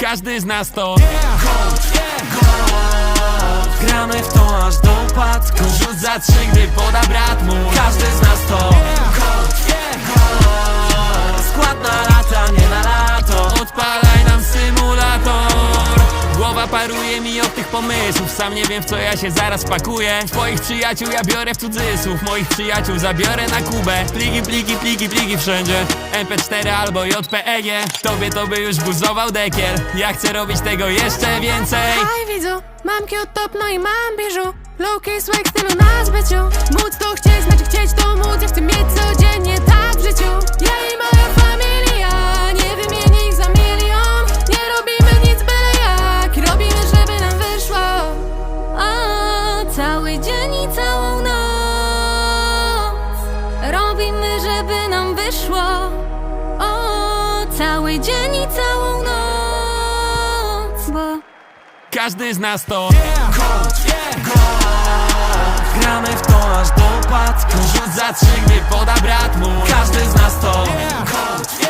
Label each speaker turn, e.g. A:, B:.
A: Każdy z nas to
B: Gramy w to aż do upadku.
A: Rzut za trzy, gdy poda brat mój
B: Każdy z nas to Skład
A: paruje mi od tych pomysłów. Sam nie wiem w co ja się zaraz pakuję. Twoich przyjaciół ja biorę w cudzysłów Moich przyjaciół zabiorę na Kubę. Pliki, pliki, pliki, pliki wszędzie. MP4 albo JPEG Tobie to by już buzował dekiel. Ja chcę robić tego jeszcze więcej.
C: Haj widzu, mam cute top, no i mam biżu. Low key swag stylu na zbyciu. Móc to chcieć, znaczy chcieć Cały dzień i całą noc Robimy, żeby nam wyszło. O, Cały dzień i całą noc Bo
A: Każdy z nas to
B: Gramy w to aż do upadku
A: Rzut za trzy, gdy poda brat mój.
B: Każdy z nas to Skład